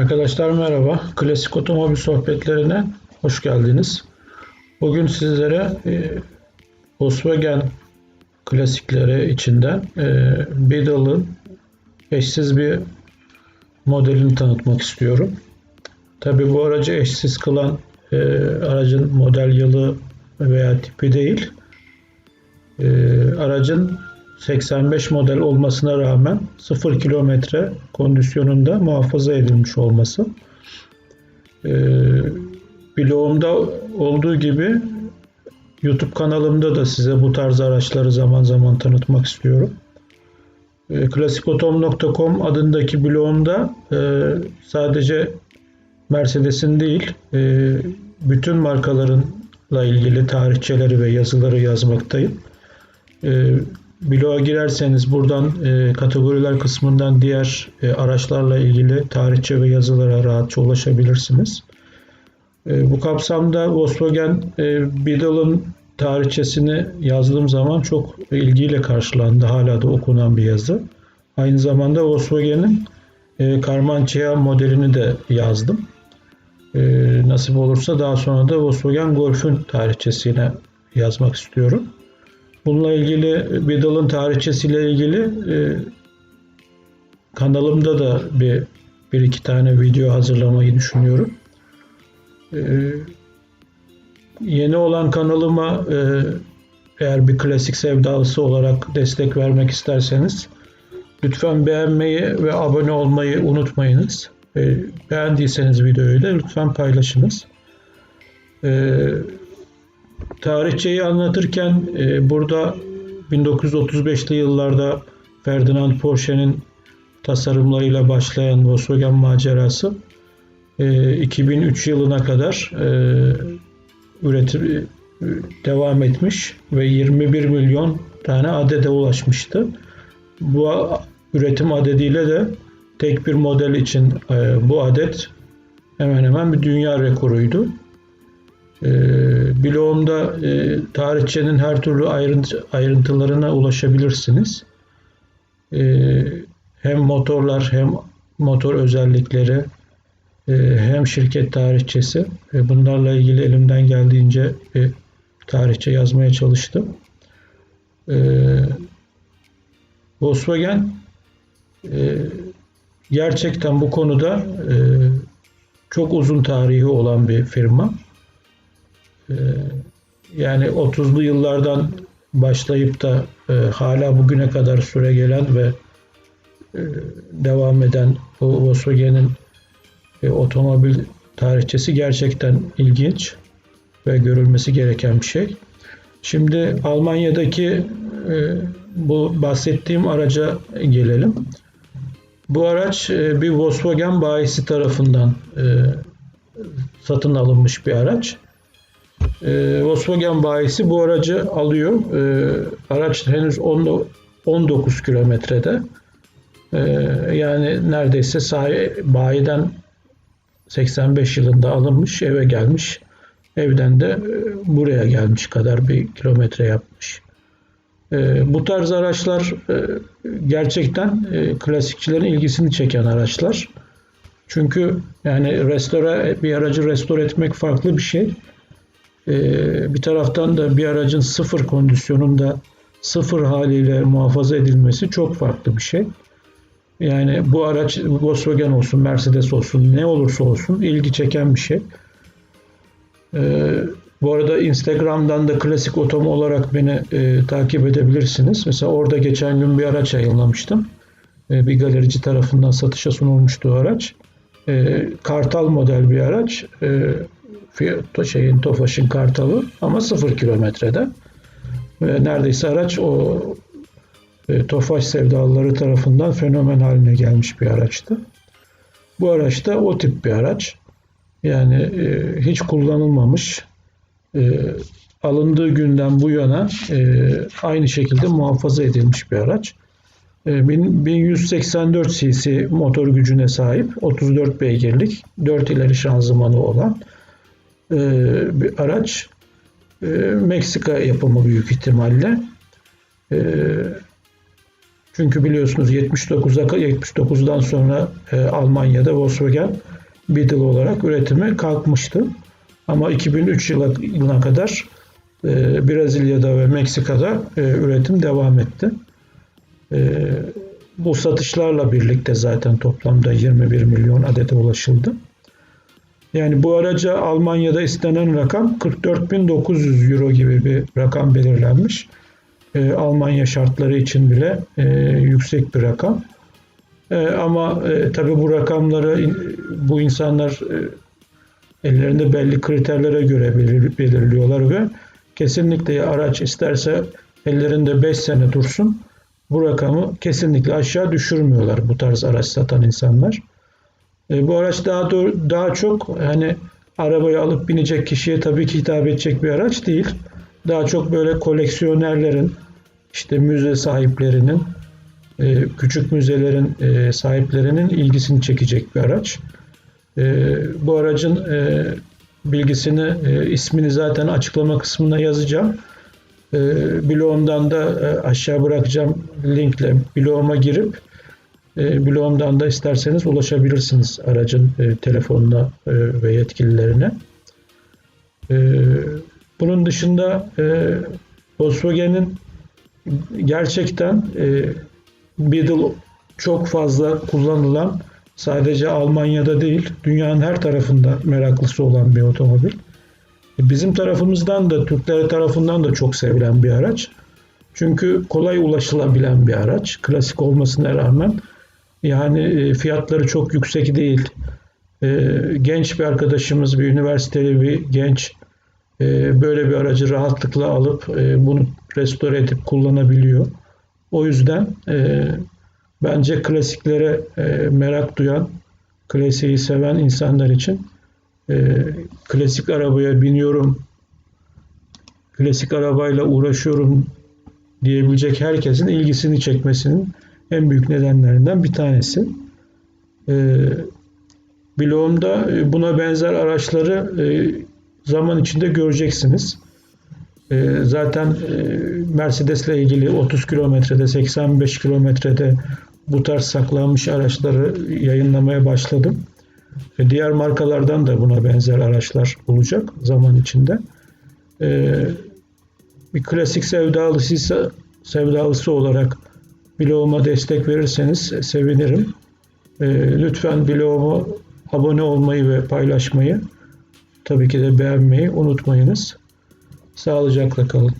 Arkadaşlar merhaba. Klasik otomobil sohbetlerine hoş geldiniz. Bugün sizlere e, Volkswagen klasikleri içinden e, Beetle'ın eşsiz bir modelini tanıtmak istiyorum. Tabi bu aracı eşsiz kılan e, aracın model yılı veya tipi değil. E, aracın 85 model olmasına rağmen 0 kilometre kondisyonunda muhafaza edilmiş olması. Ee, blogumda olduğu gibi YouTube kanalımda da size bu tarz araçları zaman zaman tanıtmak istiyorum. Ee, Klasikotom.com adındaki blogumda e, sadece Mercedes'in değil e, bütün markalarınla ilgili tarihçeleri ve yazıları yazmaktayım. E, Bloğa girerseniz buradan e, kategoriler kısmından diğer e, araçlarla ilgili tarihçe ve yazılara rahatça ulaşabilirsiniz. E, bu kapsamda Volkswagen e, Beetle'ın tarihçesini yazdığım zaman çok ilgiyle karşılandı. Hala da okunan bir yazı. Aynı zamanda Volkswagen'in e, Karmançia modelini de yazdım. E, nasip olursa daha sonra da Volkswagen Golf'ün tarihçesine yazmak istiyorum. Bununla ilgili Beetle'ın tarihçesiyle ilgili e, kanalımda da bir, bir iki tane video hazırlamayı düşünüyorum. E, yeni olan kanalıma e, eğer bir klasik sevdalısı olarak destek vermek isterseniz lütfen beğenmeyi ve abone olmayı unutmayınız. E, beğendiyseniz videoyu da lütfen paylaşınız. E, tarihçeyi anlatırken e, burada 1935'li yıllarda Ferdinand Porsche'nin tasarımlarıyla başlayan Volkswagen macerası e, 2003 yılına kadar e, üretim e, devam etmiş ve 21 milyon tane adede ulaşmıştı. Bu üretim adediyle de tek bir model için e, bu adet hemen hemen bir dünya rekoruydu. E, blogumda e, tarihçenin her türlü ayrıntı, ayrıntılarına ulaşabilirsiniz. E, hem motorlar hem motor özellikleri e, hem şirket tarihçesi e, bunlarla ilgili elimden geldiğince bir tarihçe yazmaya çalıştım. E, Volkswagen e, gerçekten bu konuda e, çok uzun tarihi olan bir firma. Ee, yani 30'lu yıllardan başlayıp da e, hala bugüne kadar süre gelen ve e, devam eden bu Volkswagen'in e, otomobil tarihçesi gerçekten ilginç ve görülmesi gereken bir şey. Şimdi Almanya'daki e, bu bahsettiğim araca gelelim. Bu araç e, bir Volkswagen bayisi tarafından e, satın alınmış bir araç. E, Volkswagen bayisi bu aracı alıyor. E, araç henüz 10, 19 kilometrede. E, yani neredeyse sahi, bayiden 85 yılında alınmış, eve gelmiş. Evden de e, buraya gelmiş kadar bir kilometre yapmış. E, bu tarz araçlar e, gerçekten e, klasikçilerin ilgisini çeken araçlar. Çünkü yani restore bir aracı restore etmek farklı bir şey. Ee, bir taraftan da bir aracın sıfır kondisyonunda sıfır haliyle muhafaza edilmesi çok farklı bir şey. Yani bu araç Volkswagen olsun, Mercedes olsun, ne olursa olsun ilgi çeken bir şey. Ee, bu arada Instagram'dan da klasik otom olarak beni e, takip edebilirsiniz. Mesela orada geçen gün bir araç yayınlamıştım. E, bir galerici tarafından satışa sunulmuştu araç. E, Kartal model bir araç. Şeyin Tofaş'ın Kartalı ama sıfır kilometrede. Ve neredeyse araç o e, Tofaş sevdalıları tarafından fenomen haline gelmiş bir araçtı. Bu araç da o tip bir araç. Yani e, hiç kullanılmamış. E, alındığı günden bu yana aynı şekilde muhafaza edilmiş bir araç. E, 1184 cc motor gücüne sahip, 34 beygirlik, 4 ileri şanzımanı olan e, bir araç. E, Meksika yapımı büyük ihtimalle. E, Çünkü biliyorsunuz 79'da 79'dan sonra e, Almanya'da Volkswagen Beetle olarak üretimi kalkmıştı. Ama 2003 yıla- yılına kadar e, Brezilya'da ve Meksika'da e, üretim devam etti. E, bu satışlarla birlikte zaten toplamda 21 milyon adete ulaşıldı. Yani bu araca Almanya'da istenen rakam 44.900 euro gibi bir rakam belirlenmiş. E, Almanya şartları için bile e, yüksek bir rakam. E, ama e, tabii bu rakamları bu insanlar e, ellerinde belli kriterlere göre belir- belirliyorlar ve kesinlikle araç isterse ellerinde 5 sene dursun bu rakamı kesinlikle aşağı düşürmüyorlar bu tarz araç satan insanlar. E, bu araç daha doğ- daha çok hani arabayı alıp binecek kişiye tabii ki hitap edecek bir araç değil. Daha çok böyle koleksiyonerlerin, işte müze sahiplerinin, e, küçük müzelerin e, sahiplerinin ilgisini çekecek bir araç. Bu aracın bilgisini, ismini zaten açıklama kısmına yazacağım. E, blogumdan da aşağı bırakacağım linkle bloguma girip e, da isterseniz ulaşabilirsiniz aracın e, telefonuna e, ve yetkililerine. E, bunun dışında e, Volkswagen'in gerçekten e, Beetle çok fazla kullanılan sadece Almanya'da değil dünyanın her tarafında meraklısı olan bir otomobil. Bizim tarafımızdan da Türkler tarafından da çok sevilen bir araç. Çünkü kolay ulaşılabilen bir araç. Klasik olmasına rağmen yani e, fiyatları çok yüksek değil. E, Genç bir arkadaşımız, bir üniversiteli bir genç e, böyle bir aracı rahatlıkla alıp bunu restore edip kullanabiliyor. O yüzden bence klasiklere merak duyan, klasiği seven insanlar için klasik arabaya biniyorum, klasik arabayla uğraşıyorum diyebilecek herkesin ilgisini çekmesinin en büyük nedenlerinden bir tanesi. E, blogumda e, buna benzer araçları e, zaman içinde göreceksiniz. E, zaten e, Mercedes'le ilgili 30 kilometrede, 85 kilometrede bu tarz saklanmış araçları yayınlamaya başladım. Diğer markalardan da buna benzer araçlar olacak zaman içinde. E, bir klasik sevdalısıysa sevdalısı olarak bloguma destek verirseniz sevinirim. E, lütfen bloguma abone olmayı ve paylaşmayı tabii ki de beğenmeyi unutmayınız. Sağlıcakla kalın.